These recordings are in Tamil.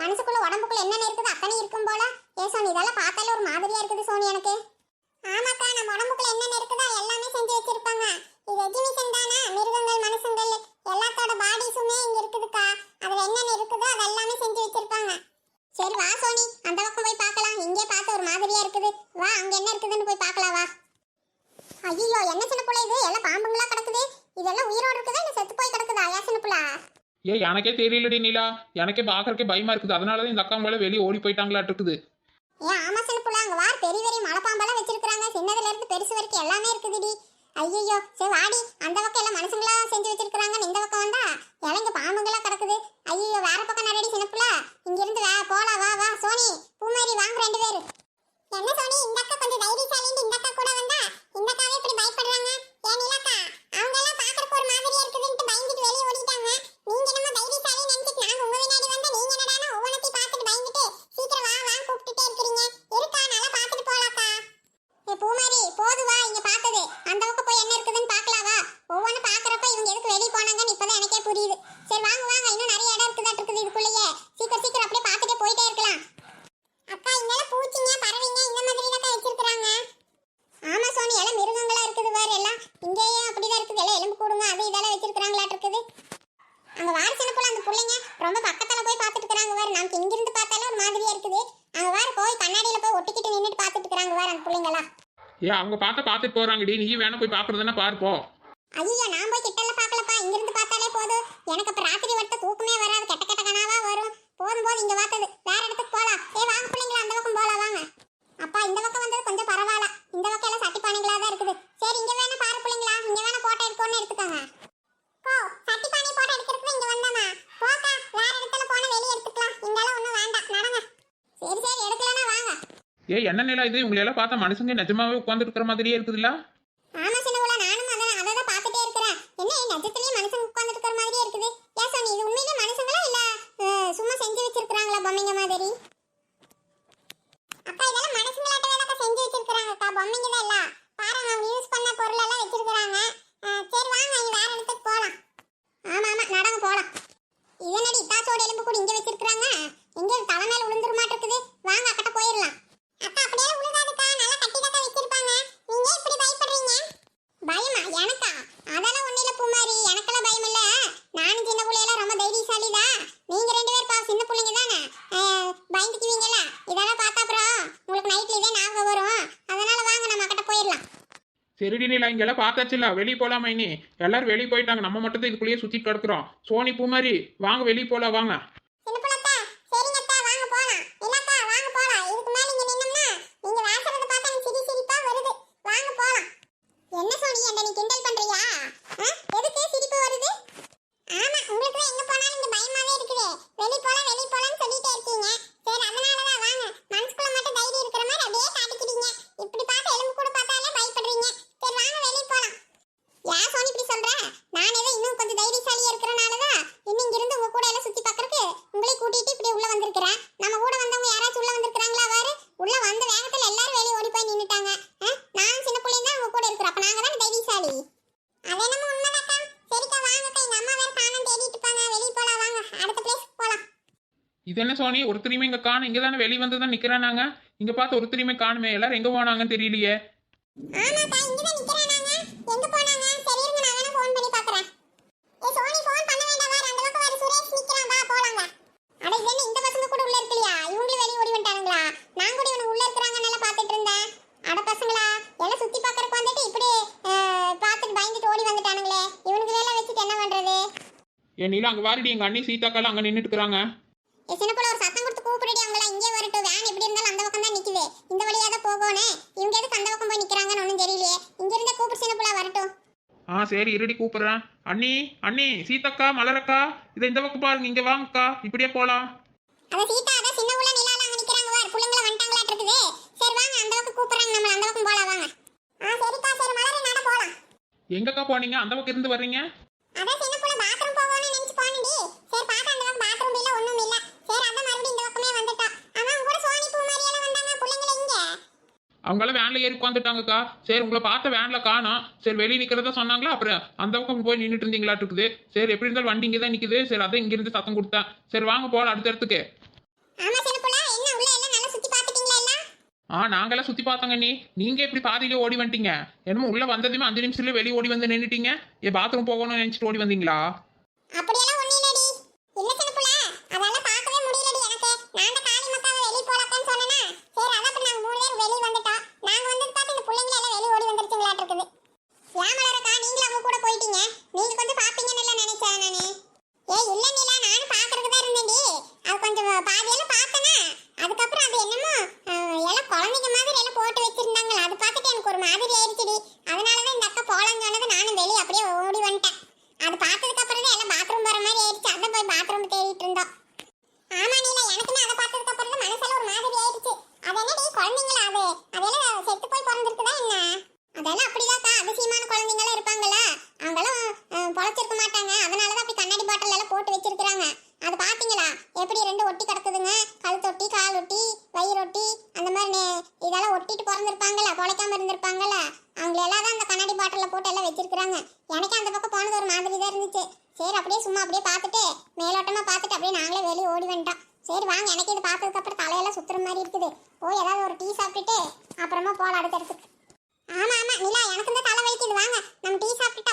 மனசுக்குள்ள உடம்புக்குள்ள என்னென்ன இருக்குது? அத்தனை இருக்கும் போல. ஏ சோனி இதெல்லாம் பார்த்தாலே ஒரு மாதிரியா இருக்குது சோனி எனக்கு. ஆமாக்கா நம்ம உடம்புக்குள்ள என்னென்ன இருக்குதோ எல்லாமே செஞ்சு வச்சிருப்பாங்க. இது எஜிபிஷன் தானே? மிருகங்கள் மனுஷங்கள் எல்லாத்தோட பாடிஸுமே இங்க இருக்குதுக்கா. அதுல என்னென்ன இருக்குதோ அது எல்லாமே செஞ்சு வச்சிருப்பாங்க. சரி வா சோனி. அந்த பக்கம் போய் பார்க்கலாம். இங்கே பார்த்து ஒரு மாதிரியா இருக்குது. வா அங்க என்ன இருக்குதுன்னு போய் பார்க்கலாம் வா. ஐயோ என்ன சின்ன பிள்ளை இது? எல்லாம் பாம்புங்களா கிடக்குது இதெல்லாம் உயிரோடு இருக்குதா இல்ல செத்து போய் கிடக்குதா ஐயா சின்ன புள்ள ஏ எனக்கே தெரியலடி நீலா. எனக்கே பாக்குறக்கே பயமா இருக்குது. அதனாலதான் இந்த அக்கா மேல வெளியே ஓடி போயிட்டாங்களாட்டு இருக்குது. ஏன் ஆமா சின்ன புள்ள அங்க வார் பெரிய பெரிய மலைப்பாம்பெல்லாம் வச்சிருக்காங்க சின்னதுல இருந்து பெருசு வரைக்கும் எல்லாமே இருக்குதுடி. ஐயோ சரி வாடி. அந்த பக்கம் எல்லாம் மனுஷங்களா செஞ்சு வச்சிருக்காங்க இந்த பக்கம் வந்தா இலங்க பாம்புங்களா கிடக்குது. ஐயோ வேற பக்கம் நடடி சின்ன இங்க இருந்து வா போலா வா வா. சோனி பூமாரி வாங்க ரெண்டு பேரும் என்ன சோனி இந்த அக்கா கொஞ்சம் தைரியசாலின்னு இந்த அக்கா கூட வந்தா இந்த அக்காவே இப்படி பயப்படுறாங்க ஏன் நிலாக்கா அவங்க எல்லாம் பாக்குறதுக்கு ஒரு மாதிரியா இருக்குதுன்ட்டு பயந்துட்டு வெளியே ஓடிட்டாங்க நீங்க நம்ம தைரியசாலி நினைச்சிட்டு நாங்க உங்க முன்னாடி வந்தா நீங்க என்னடானா ஒவ்வொன்றத்தையும் பார்த்துட்டு பயந்துட்டு சீக்கிரம் வா வா கூப்பிட்டுட்டே இருக்கிறீங்க இருக்கா நல்லா பார்த்துட்டு போலாக்கா ஏ பூமாரி போது வா இங்க பார்த்தது அந்த பக்கம் போய் என்ன இருக்குதுன்னு பார்க்கலாம் வா ஒவ்வொன்று பார்க்கறப்ப இவங்க எதுக்கு வெளியே போனாங்கன்னு இப்பதான் எனக்கே புரியுது சரி வாங்க வாங்க இன்னும் நிறைய இடம் இருக்குதா இருக்குது இதுக்குள்ளேயே சீக்கிரம் சீக்கிரம் அப்படியே பார்த்துட்டே போயிட்டே இருக்கலாம் அக்கா இங்கெல்லாம் பூச்சிங்க பறவைங்க இந்த மாதிரி தான் வச்சிருக்காங்க ஆமா சோனி எல்லாம் மிருகங்களா இருக்குது வேற எல்லாம் இங்கேயும் அப்படிதான் இருக்குது எல்லாம் எலும்பு கூடுங்க அது இதெல்லாம் வச்சிருக்காங்களாட்டு இருக்குது அங்க வாரிசன போல அந்த பிள்ளைங்க ரொம்ப பக்கத்துல போய் பார்த்துட்டு இருக்காங்க வேற நமக்கு இங்க இருந்து பார்த்தாலே ஒரு மாதிரியா இருக்குது அங்க வேற போய் கண்ணாடியில போய் ஒட்டிக்கிட்டு நின்னுட்டு பார்த்துட்டு இருக்காங்க வேற அந்த பிள்ளைங்களா ஏ அவங்க பார்க்க பார்த்துட்டு போறாங்கடி. நீ வேணா போய் பாக்குறதுன்னா பார்ப்போம் ஐயோ நான் போய் கிட்டல பார்க்கலப்பா இங்க இருந்து பார்த்தாலே போதும் எனக்கு அப்ப ராத்திரி வட்ட தூக்கமே வராது கெட்ட கெட்ட கனாவா வரும் போதும் போதும் இங்க பார்த்தது வேற இடத்துக்கு போலாம் ஏ வாங்க பிள்ளைங்களா அந்த பக்கம் போலாம் வாங்க அப்பா இந்த பக்கம் வந்தது கொஞ்சம் பரவாயில்ல இந்த பக்கம் எல்லாம் சட்டி பானைகளா தான் இருக்குது சரி இங்க வேணா பாரு பிள்ளைங்களா இங்க வேணா போட்டோ எடுக்கணும்னு எடுத்துக்கோங்க போ சட்டி பானை போட்டோ எடுக்கிறதுக்கு இங்க வந்தாமா போக்கா வேற இடத்துல போனா வெளிய எடுத்துக்கலாம் இங்கெல்லாம் ஒண்ணும் வேண்டாம் நடங்க சரி சரி எடுக்கலனா வாங்க ஏ என்ன நிலா இது? உங்களை எல்லாம் பார்த்தா மனுஷங்க நிஜமாவே உட்கார்ந்து இருக்கிற மாதிரியே இருக்குதுல்ல? ஆமா சின்னவுல நானும் அதான் அதை தான் பார்த்துட்டே இருக்கிறேன். என்ன நிஜத்துலயே மனுஷங்க உட்கார்ந்து இருக்கிற மாதிரியே இருக்குது? ஏன் சொன்னி இது உண்மையிலே மனுஷங்களா இல்ல சும்மா செஞ்சு வச்சிருக்காங்களா பொம்மைங்க மாதிரி அக்கா இதெல்லாம் மனுஷங்களாட்ட வேலைக்கா செஞ்சு வச்சிருக்காங்க அக்கா பொம்மைங்க தான் இல்ல பாருங்க அவங்க யூஸ் பண்ண பொருள் எல்லாம் வச்சிருக்காங்க அஹ், சரி வாங்க இங்க வேற இடத்துக்கு போலாம் ஆமா ஆமா நடங்க போலாம் இதனடி இத்தாச்சோட எலும்பு கூட இங்க வச்சிருக்காங்க எங்க தலை மேல விழுந்துரு மாட்டிருக்குது வாங்க அக்கட்ட போயிடலாம் அக்கா அப்படியே விழுகாதுக்கா நல்லா கட்டி தான் வச்சிருப்பாங்க நீங்க ஏன் இப்படி பயப்படுறீங்க பயமா எனக்கா அதெல்லாம் ஒண்ணு இல்ல பூமாரி எனக்கெல்லாம் பயம் இல்ல நானும் சின்ன பிள்ளையெல்லாம் ரொம்ப தைரியசாலி தான் நீங்க ரெண்டு பேர் பா சின்ன பிள்ளைங்க தானே? பயந்துக்குவீங்கல்ல? இதெல்லாம் பார்த்தா அப்புறம் உங்களுக்கு நைட்ல இதே ஞாபகம் வரும். அதனால வாங்க நம்ம கிட்ட போயிடலாம். சரிடி நீலா இங்கெல்லாம் பார்த்தாச்சுல வெளியே போலாம் இனி? எல்லாரும் வெளியே போயிட்டாங்க. நம்ம மட்டும் தான் இதுக்குள்ளேயே சுற்றி கிடக்குறோம். சோனி பூமாரி வாங்க வெளியே போலாம் வாங்க சின்ன பிள்ளத்தா சரிங்க அத்தா வாங்க போலாம் இல்லக்கா வாங்க போலாம் இதுக்கு மேல இங்க நின்னோம்னா நீங்க வாசறத பார்த்தா எனக்கு சிரி சிரிப்பா வருது வாங்க போலாம் என்ன சோனி என்ன நீ கிண்டல் பண்றியா ஆ? எதுக்கு சிரிப்பு வருது ஆமா உங்களுக்கு தான் எங்க போனாலும் இங்க பயமாவே இருக்குது வெளிய போலாம் வெளிய போலாம்னு சொல்லிட்டே இருக்கீங்க சரி அதனால தான் வாங்க மனசுக்குள்ள மட்டும் தைரியம் இருக்கிற மாதிரி அப்படியே காட்டிக்கிறீங்க இப்படி பார்த்து எலும்பு கூட பார்த்தாலே பயப்படுறீங்க சரி வாங்க வெளிய போலாம் ஏன் சோனி இப்படி சொல்ற நான் ஏதோ இன்னும் கொஞ்சம் தைரியசாலியா இருக்கிறனால தான் இன்னும் இங்க இருந்து உங்க கூட எல்லாம் சுத்தி பார்க்கறதுக்கு உங்களை கூட்டிட்டு இப்படி உள்ள வந்திருக்கிறேன் நம்ம கூட வந்தவங்க யாராச்சும் உள்ள வந்திருக்காங்களா பாரு உள்ள வந்த வேகத்துல எல்லாரும் வெளிய ஓடி போய் நின்னுட்டாங்க ஆ? நான் சின்ன பிள்ளைங்க தான் உங்க கூட இருக்கிறோம் அப்ப தைரியசாலி அது என்னமோ உண்மைதாக்கா சரிக்கா வாங்கக்கா எங்க அம்மா வேற காணோம் தேடிட்டு இருப்பாங்க வெளிய போலாம் வாங்க. அடுத்த பிளேஸ் போலாம். இது என்ன சோனி ஒருத்தரையுமே இங்க காணும். இங்க தானே வெளியே வந்து தான் நிக்கிறானாங்க இங்க பார்த்து ஒருத்தரையுமே காணுமே. எல்லாரும் எங்க போனாங்கன்னு தெரியலையே. ஆமாக்கா இங்க தான் நிக்கிறேன் நாங்க. எங்க போனாங்க? சரி இருங்க நான் வேணா ஃபோன் பண்ணி பார்க்கறேன். ஏ சோனி ஃபோன் பண்ண வேண்டாம். வேற அந்த பக்கம் வேற சுரேஷ் நிக்கிறான். வா போலாங்க அட இது என்ன இந்த பசங்க கூட உள்ள இருக்கலையா இவங்களும் வெளிய ஓடி வந்துட்டானுங்களா? நான் கூட இவனுக்கு உள்ள இருக்கிறாங்க நல்லா பார்த்துட்டு இருந்தேன். அட பசங்களா எல்லாம் சுத்தி பார்க்கறதுக்கு வந்துட்டு இப்படி அஹ், பார்த்துட்டு பயந்துட்டு ஓடி வந்துட்டானுங்களே இவனுக்கு வேலை வச்சுட்டு என்ன பண்றது ஏ நீலா அங்க வாரிடி. எங்க அண்ணி சீதாக்கால அங்க நின்னுட்டு இருக்கிறாங்க ஏ சின்ன பிள்ளை ஒரு சத்தம் கொடுத்து கூப்பிடுடி அவங்கள இங்கே வரட்டும். வேன் எப்படி இருந்தாலும் அந்த பக்கம் தான் நிக்குது. இந்த வழியா தான் போகணும் இவங்க எதுக்கு அந்த பக்கம் போய் நிக்கிறாங்கன்னு ஒன்றும் தெரியலையே. இங்க இருந்தே கூப்பிடு சின்ன பிள்ளை வரட்டும். ஆ சரி இருடி கூப்பிடுறேன். அண்ணி அண்ணி சீதக்கா மலரக்கா இதை இந்த பக்கம் பாருங்க. இங்க வாங்கக்கா. இப்படியே போலாம். அத சீதா அத சின்ன உள்ள நிலால அங்க நிக்கறாங்க வார் புள்ளைங்கள வந்துட்டாங்களாட்டு இருக்குது. சரி வாங்க. அந்த பக்கம் கூப்பிடுறாங்க நம்ம அந்த பக்கம் போலாம் வாங்க. ஆ சரிக்கா சரி மலர நட போலாம். எங்கக்கா போனீங்க? அந்த பக்கம் இருந்து வர்றீங்க? அத சின்ன புள்ள பாத்ரூம் போகணும்னு நினைச்சு போனடி சரி பார்த்தா அந்த பக்கம் பாத்ரூம் இல்ல ஒண்ணும் இல்ல சரி அத மறுபடியும் இந்த பக்கமே வந்துட்டா அவன் கூட சோனி பூ மாதிரி எல்லாம் வந்தாங்க புள்ளைங்கள இங்க அவங்களாம் வேன்ல ஏறி உட்காந்துட்டாங்கக்கா சரி உங்களை பார்த்த வேன்ல காணோம். சரி வெளியே நிக்கிறதா சொன்னாங்களா? அப்புறம் அந்த பக்கம் போய் நின்றுட்டு இருந்தீங்களாட்டு இருக்குது சரி எப்படி இருந்தாலும் வண்டி இங்கே தான் நிக்குது. சரி அதான் இங்க இருந்து சத்தம் கொடுத்தேன். சரி வாங்க போகலாம் அடுத்த இடத்துக்கு. ஆ நாங்கெல்லாம் சுத்தி பார்த்தோங்க நீ. நீங்க எப்படி பாதியிலே ஓடி வந்துட்டீங்க? என்னமோ உள்ள வந்ததுமே அஞ்சு நிமிஷத்துல வெளியே ஓடி வந்து நின்னுட்டீங்க. ஏ பாத்ரூம் போகணும்னு நினைச்சிட்டு ஓடி வந்தீங்களா அப்படியெல்லாம் ஒண்ணு இல்லடி இல்ல சின்னப்புல அதெல்லாம் பார்க்கவே முடியலடி எனக்கு நான் அந்த காளி மக்காவை வெளிய போலக்கன்னு சொன்னேனா சரி அதான் இப்ப நாங்க மூணு பேர் வெளிய வந்துட்டோம் நாங்க வந்து பார்த்து இந்த பிள்ளைங்க எல்லாம் வெளிய ஓடி வந்துருச்சுங்களாட்டு இருக்குது ஏமலரக்கா நீங்களும் அவங்க கூட போயிட்டீங்க நீங்க கொஞ்சம் பாப்பீங்கன்னு எல்லாம் நினைச்சேன் நானு ஏய் இல்ல நீலா நானும் பாக்குறதுக்கு தான் இருந்தேன்டி அது கொஞ்சம் பாதியெல்லாம் பார்த்தேனா? அதுக்கப்புறம் அது என்னமோ எல்லாம் குழந்தைங்க மாதிரி எல்லாம் போட்டு வச்சிருந்தாங்களா அது பார்த்துட்டு எனக்கு ஒரு மாதிரி ஆயிடுச்சுடி. அதனாலதான் இந்த அக்கா போலான்னு சொன்னது நானும் வெளியே அப்படியே ஓடி வந்துட்டேன். அது பார்த்ததுக்கு அப்புறம் தான் எல்லாம் பாத்ரூம் போகிற மாதிரி ஆயிடுச்சு. அதான் போய் பாத்ரூம் தேடிட்டு இருந்தோம். ஆமா நீல எனக்குமே அதை பார்த்ததுக்கு அப்புறம் தான் மனசெல்லாம் ஒரு மாதிரி ஆயிடுச்சு. அது என்னடி குழந்தைங்களா அது? அதெல்லாம் செத்து போய் பிறந்திருக்குதா என்ன? அதெல்லாம் அப்படிதாக்கா அதிசயமான குழந்தைங்களாம் இருப்பாங்களா அவங்கெல்லாம் பொழைச்சிருக்க மாட்டாங்க. அதனாலதான் அப்படி கண்ணாடி பாட்டில் எல்லாம் போட்டு வச்சிருக்கிறாங்க அது பாத்தீங்களா எப்படி ரெண்டு ஒட்டி கிடக்குதுங்க கழுத்தொட்டி கால் ஒட்டி வயிறொட்டி அந்த மாதிரி நே- இதெல்லாம் ஒட்டிட்டு பிறந்திருப்பாங்கல்ல பொழைக்காம இருந்திருப்பாங்கல்ல அவங்கள எல்லாம் தான் அந்த கண்ணாடி பாட்டில் போட்டு எல்லாம் வச்சிருக்காங்க எனக்கு அந்த பக்கம் போனது ஒரு மாதிரி தான் இருந்துச்சு சரி அப்படியே சும்மா அப்படியே பார்த்துட்டு மேலோட்டமா பார்த்துட்டு அப்படியே நாங்களே வெளியே ஓடி வந்துட்டோம் சரி வாங்க எனக்கு இது பார்த்ததுக்கு அப்புறம் தலையெல்லாம் சுத்துற மாதிரி இருக்குது போய் ஏதாவது ஒரு டீ சாப்பிட்டுட்டு அப்புறமா போகலாம் அடுத்த இடத்துக்கு ஆமா ஆமா நிலா எனக்கு இந்த தலை வலிக்குது வாங்க நம்ம டீ சாப்பிட்டுட்டு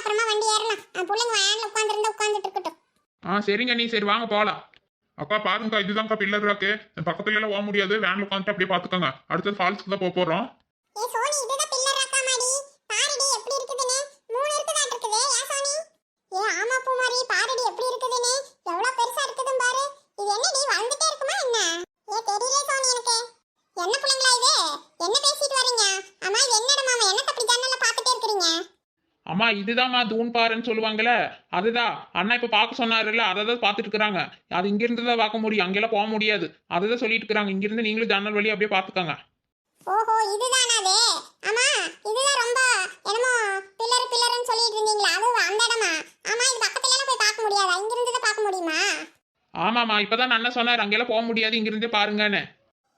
அஹ் பிள்ளைங்க வயல்ல உட்காந்துருந்தா உட்காந்துட்டு இருக்கட்டும். ஆ சரிங்க நீ சரி வாங்க போகலாம் அக்கா பாருங்கக்கா இதுதான்க்கா பில்லர் ராக்கு. பக்கத்துல எல்லாம் போக முடியாது. வேன்ல உட்காந்துட்டு அப்படியே பாத்துக்கோங்க அடுத்தது ஃபால்ஸ்க்கு தான் போக போறோம் ஏ சோனி இதுதான் பில்லர் ரக்கா மாடி பாருடி எப்படி இருக்குதுன்னு மூணு இருக்குதான் இருக்குது ஏ சோனி ஏ ஆமா பூமாரி பாருடி எப்படி இருக்குதுன்னு எவ்வளவு பெருசா இருக்குதுன்னு பாரு இது என்னடி வளர்ந்துட்டே இருக்குமா என்ன ஏ தெரியல சோனி எனக்கு என்ன பிள்ளைங்களா இது என்ன பேசிட்டு வரீங்க அம்மா இது என்னடா மாமா என்ன அப்படி ஜன்னல்ல பார்த்துட்டே இருக்கிறீங்க அம்மா இதுதாம்மா தூண் பாறைன்னு சொல்லுவாங்கல்ல அதுதான் அண்ணா இப்ப பார்க்க சொன்னாருல்ல அதை தான் பார்த்துட்டு இருக்கிறாங்க. அது இங்க இருந்து தான் பார்க்க முடியும் அங்கெல்லாம் போக முடியாது. அதை தான் சொல்லிட்டு இருக்கிறாங்க. இங்க இருந்து நீங்களும் ஜன்னல் வழி அப்படியே பார்த்துக்கோங்க. ஓஹோ இதுதானா அது? ஆமா இதுதான் ரொம்ப என்னமோ பில்லர் பில்லர்னு சொல்லிட்டு இருந்தீங்களா? அது அந்த இடமா? ஆமா இது பக்கத்துல போய் பார்க்க முடியாதா? இங்க இருந்து தான் பார்க்க முடியுமா? ஆமாம்மா இப்பதான் அண்ணா சொன்னார் அங்கெல்லாம் போக முடியாது இங்க இருந்தே பாருங்கன்னு.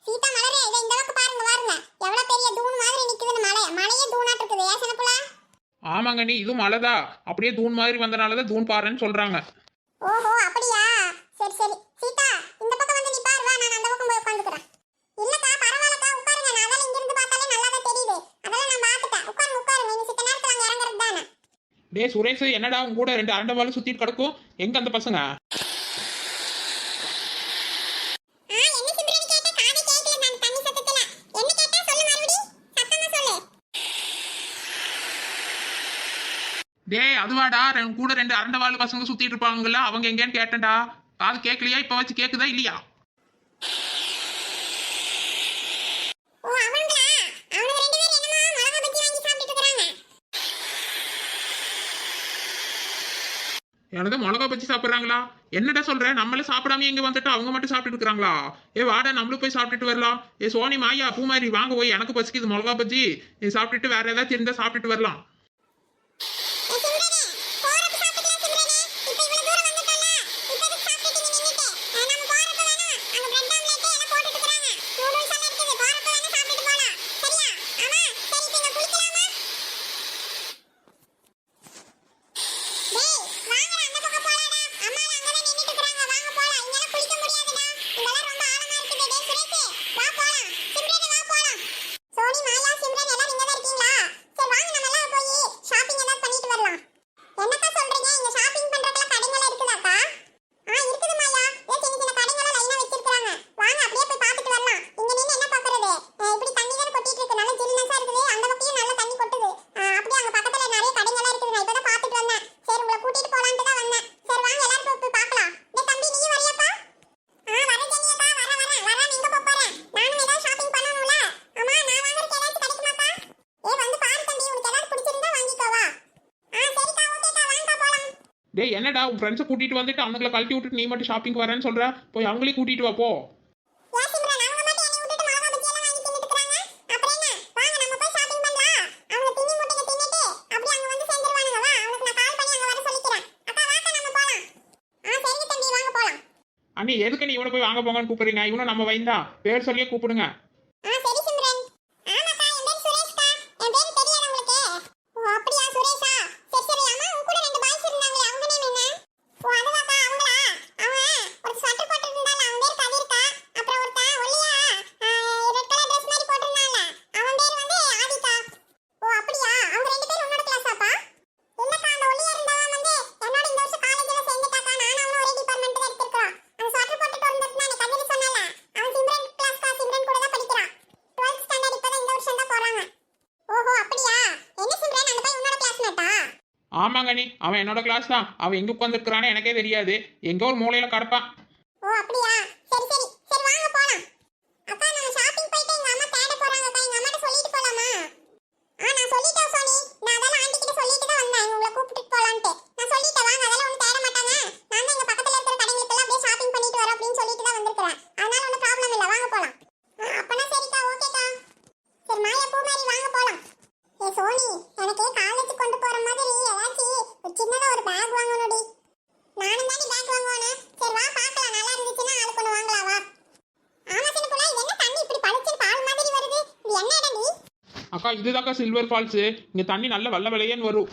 சீதா மலரே இதை இந்த பக்கம் பாருங்க பாருங்க எவ்வளவு பெரிய தூண் மாதிரி நிக்குதுன்னு மலை மலையே தூணாட்டு இருக்குது ஏசனப்புல ஆமாங்க நீ இதுவும் மழைதா? அப்படியே தூண் மாதிரி வந்தனாலதான் தூண் பாறைன்னு சொல்றாங்க. ஓஹோ அப்படியா? சரி சரி. சீதா இந்த பக்கம் வந்து நீ பாரு வா நான் அந்த பக்கம் போய் உட்காந்துக்கிறேன். இல்லக்கா பரவாயில்லக்கா உட்காருங்க. நான் அதெல்லாம் இங்க இருந்து பார்த்தாலே நல்லா தான் தெரியுது. அதெல்லாம் நான் பார்த்துட்டேன். உட்காருங்க உட்காருங்க இனி சித்த நேரத்துல அங்க இறங்குறது தானே டேய் சுரேஷ் என்னடா உங்க கூட ரெண்டு அரண்டை வாழை சுத்திட்டு கிடக்கும்? எங்க அந்த பசங்க ஆ என்ன சிம்ரன் கேட்ட காது கேட்கல நான் தண்ணி சத்தத்துல என்ன கேட்டா சொல்லு மறுபடி சத்தமா சொல்லு டேய் அதுவாடா ரெண்டு கூட ரெண்டு அரண்டை வாழை பசங்க சுத்திட்டு இருப்பாங்கல்ல அவங்க எங்கேன்னு கேட்டேன்டா. காது கேட்கலையா? இப்ப வச்சு கேக்குதா இல்லையா? எனது மிளகா பச்சி சாப்பிட்றாங்களா? என்னடா சொல்ற? நம்மளே சாப்பிடாம எங்க வந்துட்டு அவங்க மட்டும் சாப்பிட்டு இருக்காங்களா ஏ வாடா நம்மளும் போய் சாப்பிட்டுட்டு வரலாம். ஏ சோனி மாயா பூமாரி வாங்க போய் எனக்கு பசிக்குது மிளகா பஜ்ஜி. நீ சாப்பிட்டுட்டு வேற ஏதாச்சும் இருந்தா சாப்பிட்டுட்டு வரலாம் ஏ சிம்ரனே போறப்ப சாப்பிட்டுக்கலாம் சிம்ரனே இப்போ இவ்வளவு தூரம் வந்துட்டோம்ல இப்போ எதுக்கு சாப்பிட்டுட்டீங்க நின்னுட்டு அஹ் நம்ம போறப்ப வேணா அங்க பிரெட் ஆம்லெட் எல்லாம் போட்டுட்டு இருக்காங்க நூடுல்ஸ் எல்லாம் இருக்குது போறப்ப வேணா சாப்பிட்டுட்டு போலாம் சரியா ஆமா சரி இப்போ இங்க குளிக்கலாமா டேய் வாங்கடா அந்த பக்கம் போலாடா. அம்மா அங்க தான் நின்னுட்டு இருக்காங்க வாங்க போலாம் இங்கெல்லாம் குளிக்க முடியாதுடா இங்கெல்லாம் ரொம்ப ஆழமா இருக்குது டேய் சுரேஷ் வா போலாம் சிம்ரனே வா போலாம் சோனி மாயா சிம்ரன் எல்லாரும் இங்க தான் இருக்கீங்களா சரி வாங்க நம்ம எல்லாம் போய் ஷாப்பிங் ஏதாவது பண்ணிட்டு வரலாம் என்னக்கா சொல்றீங்க இங்க ஷாப்பிங் பண்றதுக்குலாம் கடைங்களா இருக்குதாக்கா ஆ இருக்குது மாயா ஏ சின்ன சின்ன கடைங்களா லைனா வச்சிருக்காங்க வாங்க அப்படியே போய் பார்த்துட்டு வரலாம் இங்க நின்னு என்ன பாக்குறது அஹ் இப்படி தண்ணி வேற கொட்டிட்டு இருக்கு நல்ல ஜில்லுனஸா இருக்குது அந்த பக்கம் நல்ல தண்ணி கொட்டுது அஹ் அப்படியே அங்க பக்கத்துல நிறைய கடைங்களா இருக்குது நான் இப்பதான் பார்த்துட்டு வந்தேன் சரி உங்களை கூட்டிட்டு போலான்ட்டு தான் வந்தேன் சரி வாங்க எல்லாரும் போய் போய் பார்க்கலாம் டேய் தம்பி நீயும் வரியாப்பா ஆ வர ஜெனியக்கா வர வர வர நீங்க போப் போறேன் நானும் ஏதாவது ஷாப்பிங் பண்ணணும்ல அம்மா நான் வாங்குறதுக்கு ஏதாச்சும் கிடைக்குமாக்கா ஏ வந்து பாரு தம்பி உனக்கு ஏதாவது பிடிச்சிருந்தா வாங்கிக்கோ வா ஆ சரிக்கா ஓகேக்கா வாங்கக்கா போலாம் டேய் என்னடா உன் ஃப்ரெண்ட்ஸை கூட்டிட்டு வந்துட்டு அவனுங்களை கழட்டி விட்டுட்டு நீ மட்டும் ஷாப்பிங் வரேன்னு சொல்ற. போய் அவங்களையும் கூட்டிட்டு வா போ. வந்து அண்ணி எதுக்கு நீ இவனை போய் வாங்க போங்கன்னு கூப்பிடுறீங்க? இவனும் நம்ம வைந்தான் பேர் சொல்லியே கூப்பிடுங்க ஆ சரி சிம்ரன் ஆமாக்கா என் பேர் சுரேஷ்க்கா என் பேர் தெரியாதா உங்களுக்கு ஓ அப்படியா சுரேஷா சரி சரி அம்மா உன் கூட ரெண்டு பாய்ஸ் இருந்தாங்களே அவங்க நேம் என்ன ஓ அதுவாக்கா அவங்களா அவன் ஒரு ஸ்வெட்டர் போட்டு இருந்தால அவன் பேர் கதிர்க்கா அப்புறம் ஆமாங்க நீ அவன் என்னோட கிளாஸ் தான். அவன் எங்க உட்காந்துருக்கிறானே எனக்கே தெரியாது. எங்க ஒரு மூலையில கடப்பான் ஓ அப்படியா சரி சரி சரி வாங்க போலாம் அக்கா நான் ஷாப்பிங் போயிட்டு எங்க அம்மா தேட போறாங்க அக்கா எங்க அம்மாட்ட சொல்லிட்டு போலாமா ஆ நான் சொல்லிட்டேன் சோனி நான் அதெல்லாம் ஆண்டி கிட்ட சொல்லிட்டு தான் வந்தேன் உங்களை கூப்பிட்டுட்டு போலான்ட்டு நான் சொல்லிட்டேன் வாங்க அதெல்லாம் ஒன்றும் தேட மாட்டாங்க நான் தான் எங்க பக்கத்துல இருக்கிற கடைகளுக்கெல்லாம் அப்படியே ஷாப்பிங் பண்ணிட்டு வரோம் அப்படின்னு சொல்லிட்டு தான் வந்திருக்கிறேன் அதனால ஒன்றும் ப்ராப்ளம் இல்லை வாங்க போலாம் ஆ, அப்பனா சரிக்கா ஓகேக்கா சரி மாயா பூ மாதிரி வாங்க போலாம் ஏ சோனி எனக்கு காலேஜ் கொண்டு போற மாதிரி ஏதாச்சும் ஒரு சின்னதா ஒரு பேக் வாங்கணும்டி நானும் தானே பேக் வாங்குவானே சரி வா பார்க்கலாம் நல்லா இருந்துச்சுன்னா ஆளுக்கு ஒன்று வாங்கலாம் வா ஆமா சின்ன புள்ள இது என்ன தண்ணி இப்படி பளிச்சுன்னு பால் மாதிரி வருது இது என்ன இடடி அக்கா இதுதாக்கா சில்வர் ஃபால்ஸ் இங்கே தண்ணி நல்ல வெள்ள வெள்ளையன்னு வரும்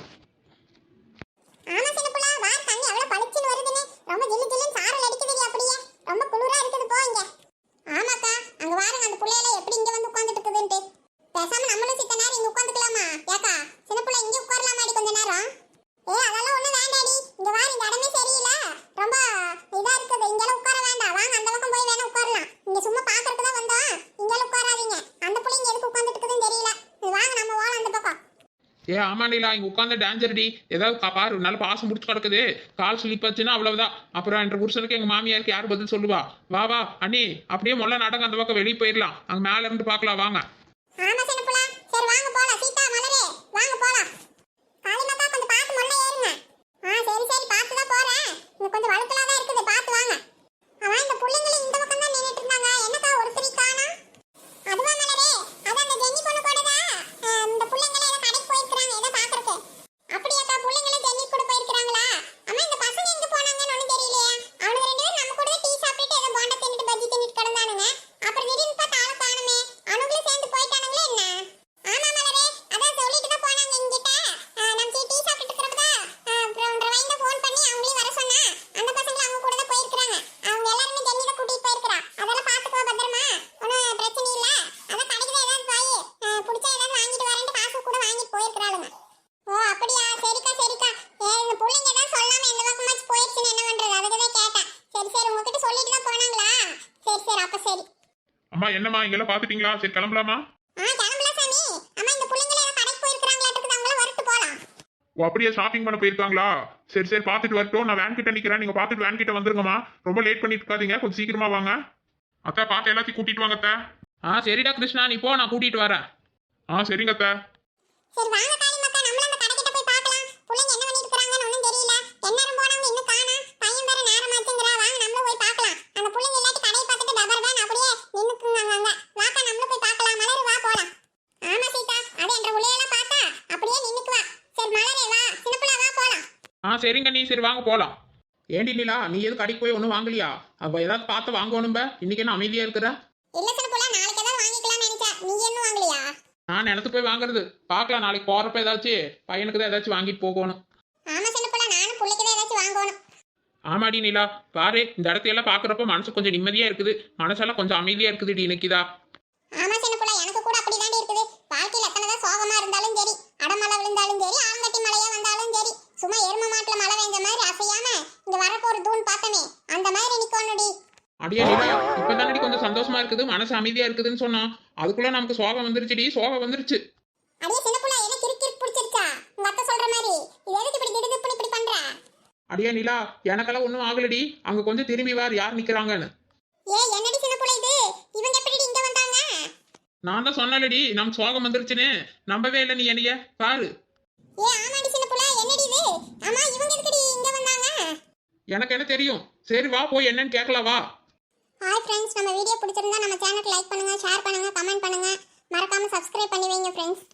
ஆமா சின்ன புள்ள வா தண்ணி எவ்வளவு பளிச்சுன்னு வருதுன்னு ரொம்ப ஜில்லு ஜில்லுன்னு சாரல் அடிக்குதுடி அப்படியே ரொம்ப குளிரா இருக்குது போ இங்க ஆமாக்கா அங்க வாருங்க அந்த புள்ளையெல்லாம் எப்படி இங்க வந்து உட்கார்ந்துட்டு இருக்குதுன்ட்டு பேசாம நம்மளும் சித்த நேரம் இங்க உட்காந்துக்கலாமா ஏக்கா சின்ன புள்ள இங்க உட்காரலாமாடி கொஞ்ச நேரம் ஏ அதெல்லாம் ஒண்ணும் வேண்டாடி இங்க வாரு இந்த இடமே சரியில்லை ரொம்ப இதா இருக்குது இங்கெல்லாம் உட்கார வேண்டாம் வாங்க அந்த பக்கம் போய் வேணா உட்காரலாம் இங்க சும்மா பாக்குறதுக்கு தான் வந்தோம் இங்கெல்லாம் உட்காராதீங்க அந்த புள்ளைங்க எதுக்கு உட்கார்ந்துட்டு இருக்குதுன்னு தெரியல வாங்க நம்ம போலாம் அந்த பக்கம் ஏ ஆமாண்டிலா இங்க உட்காந்து டேஞ்சர்டி டி. ஏதாவது பாரு நல்ல பாசம் முடிச்சு கிடக்குது. கால் ஸ்லிப் ஆச்சுன்னா அவ்வளவுதான். அப்புறம் என்ற புருஷனுக்கு எங்க மாமியாருக்கு யார் பதில் சொல்லுவா? வா வா அண்ணி அப்படியே முல்ல நாடகம் அந்த பக்கம் வெளியே போயிடலாம் அங்க மேல இருந்து பார்க்கலாம் வாங்க ஆமா சின்னப்புல சரி வாங்க போலாம் சீதா மலரே வாங்க போலாம் காளிமாக்கா கொஞ்சம் பார்த்து முள்ள ஏறுங்க ஆ சரி சரி பார்த்து தான் போறேன் இங்க கொஞ்சம் வழுக்கலா தான் இருக்குது பார்த்து வாங்க அவன் இந்த புள்ளைங்களும் இந்த பக்கம் தான் நின்னுட்டு இருந்தாங்க என்னக்கா ஒருத்தரி காணா அதுவா மலரே அதான் அந்த ஜென்னி பொண்ணு கூட தான் இந்த புள்ளைங்கள ஏதோ கடைக்கு போயிருக்காங்க ஏதோ பாக்குறதுக்கு அப்படியாக்கா புள்ளைங்களும் ஜென்னி கூட போயிருக்காங்களா அம்மா இந்த பசங்க எங்க போனாங்கன்னு ஒண்ணும் தெரியலையே அவனுங்க ரெண்டு பேரும் நம்ம கூட டீ சாப்பிட்டுட்டு ஏதோ போண்டா தின்னுட்டு பஜ்ஜி தின்னுட்டு கிடந்தானுங்க அப்புறம் திடீர்னு பார்த்தா ஆளை காணுமே அவனுங்களும் சேர்ந்து போயிட்டானுங்களே என்ன ஆமா மலரே அதான் சொல்லிட்டு தான் போனாங்க எங்கிட்ட நம்ம சீ டீ சாப்பிட்டுட்டு இருக்கிறப்ப அப்புறம் ரவைண்ட ஃபோன் பண்ணி அவங்களையும் வர சொன்னா அந்த பசங்க அவங்க கூட தான் போயிருக்காங்க அவங்க எல்லாருமே ஜென்னி தான் கூட்டிட்டு போயிருக்கா அதெல்லாம் பாத்துக்கோ பத்திரமா ஒன்றும் பிரச்சனை இல்ல அதான் கடைக்கு தான் ஏதாவது போய் அஹ், பிடிச்சா ஏதாவது வாங்கிட்டு வரேன்ட்டு காசு கூட வாங்கிட்டு போயிருக்கிறாளுங்க ஓ அப்படியா சரிக்கா சரிக்கா ஏ இந்த பிள்ளைங்க தான் சொல்லாம எந்த பக்கமாச்சும் போயிடுச்சுன்னு என்ன பண்றது அதுக்கு தான் கேட்டேன் சரி சரி உங்ககிட்ட சொல்லிட்டு தான் போனாங்களா சரி சரி அப்ப சரி அம்மா என்னம்மா இங்கெல்லாம் பாத்துட்டீங்களா சரி கிளம்பலாமா? ஆ கிளம்பலாம் சாமி. அம்மா இந்த பிள்ளைங்கள ஏதோ கடைக்கு போயிருக்கிறாங்களாட்டுக்கு அவங்கள வரட்டு போலாம் ஓ அப்படியே ஷாப்பிங் பண்ண போயிருக்காங்களா? சரி சரி பார்த்துட்டு வரட்டும். நான் வேன் கிட்ட நிக்கிறேன். நீங்க பார்த்துட்டு வேன் கிட்ட வந்துருங்கம்மா. ரொம்ப லேட் பண்ணிட்டு இருக்காதீங்க. கொஞ்சம் சீக்கிரமா வாங்க. அக்கா பார்த்து எல்லாத்தையும் கூட்டிட்டு வாங்க அத்தை. ஆ சரிடா கிருஷ்ணா. நீ போ நான் கூட்டிட்டு வரேன். ஆ சரிங்க அத்தை சரி வாங்க காளி மக்கா நம்மளும் அந்த கடைக்கிட்ட போய் பார்க்கலாம் பிள்ளைங்க என்ன பண்ணிட்டு இருக்காங்கன்னு ஒன்றும் தெரியல எந்நேரம் போனவங்க இன்னும் காணா பையன் வேற நேரமாச்சுங்கிறா வாங்க நம்மளும் போய் பார்க்கலாம் அந்த பிள்ளைங்க இல்லாட்டி கடையை பார்த்துட்டு டபர் தான் அப்படியே நின்னுக்குங்க அங்க வாக்கா நம்மளும் போய் பார்க்கலாம் மலரு வா போலாம் ஆமா சீதா அது என்ற உளையெல்லாம் பார்த்தா அப்படியே நின்னுக்குவா சரி மலரே வா சின்னப்புல வா போலாம் ஆ சரிங்க நீ சரி வாங்க போலாம். ஏண்டி நிலா நீ எதுவும் கடைக்கு போய் ஒன்றும் வாங்கலையா? அப்போ ஏதாவது பார்த்து வாங்கணும்ப. இன்னைக்கு என்ன அமைதியா இருக்கிற? இல்ல சின்னப்புல நாளைக்கு ஏதாவது வாங்கிக்கலாம்னு நினைச்சேன் நீ இன்னும் வாங்கலையா? நான் நிலத்து போய் வாங்குறது. பார்க்கலாம் நாளைக்கு போறப்ப ஏதாச்சும் பையனுக்கு தான் ஏதாச்சும் வாங்கிட்டு போகணும். ஆமா சின்னப்புல நானும் பிள்ளைக்கு தான் ஏதாச்சும் வாங்கணும். ஆமாடி நிலா. பாரு இந்த இடத்தையெல்லாம் பார்க்குறப்ப மனசு கொஞ்சம் நிம்மதியா இருக்குது. மனசெல்லாம் கொஞ்சம் அமைதியா இருக்குதுடி இன்னைக்குதா ஆமா சின்ன புள்ள எனக்கு கூட அப்படிதாண்டி இருக்குது. வாழ்க்கையில எத்தனை தான் சோகமா இருந்தாலும் சரி அடமழை விழுந்தாலும் சரி ஆலங்கட்டி சரி சும்மா எரும மாட்டுல மழை பெஞ்ச மாதிரி அசையாம இங்க வரப்போ ஒரு தூண் பார்த்தமே. அந்த மாதிரி நிக்கணும்டி அடியே நிலா இப்போ தானடி கொஞ்சம் சந்தோஷமா இருக்குது மனசு அமைதியா இருக்குதுன்னு சொன்னோம் அதுக்குள்ள நமக்கு சோகம் வந்துருச்சுடி சோகம் வந்துருச்சு. அடியே சின்ன புள்ள எனக்கு கிறுக்கிறு பிடிச்சிருச்சா? உங்க அத்தை சொல்ற மாதிரி. இது எதுக்கு இப்படி திடுது இப்படி பண்ற? அடியே நிலா எனக்கெல்லாம் ஒன்றும் ஆகலடி. அங்க கொஞ்சம் திரும்பி வார் யார் நிக்கிறாங்கன்னு. ஏ என்னடி சின்ன புள்ள இது? இவங்க எப்படி இங்க வந்தாங்க? நான் தான் சொன்னலடி நமக்கு சோகம் வந்துருச்சுன்னு. நம்பவே இல்லை நீ என்னைய. பாரு. ஏ ஆமாடி சின்ன புள்ள என்னடி இது ஆமா இவங்க எதுக்குடி இங்க வந்தாங்க? எனக்கு என்ன தெரியும்? சரி வா போய் என்னன்னு கேட்கலாம் வா. ஹாய் ஃப்ரெண்ட்ஸ் நம்ம வீடியோ பிடிச்சிருந்தா நம்ம சேனலுக்கு லைக் பண்ணுங்க ஷேர் பண்ணுங்க கமெண்ட் பண்ணுங்க. மறக்காம சப்ஸ்கிரைப் பண்ணி வைங்க ஃப்ரெண்ட்ஸ்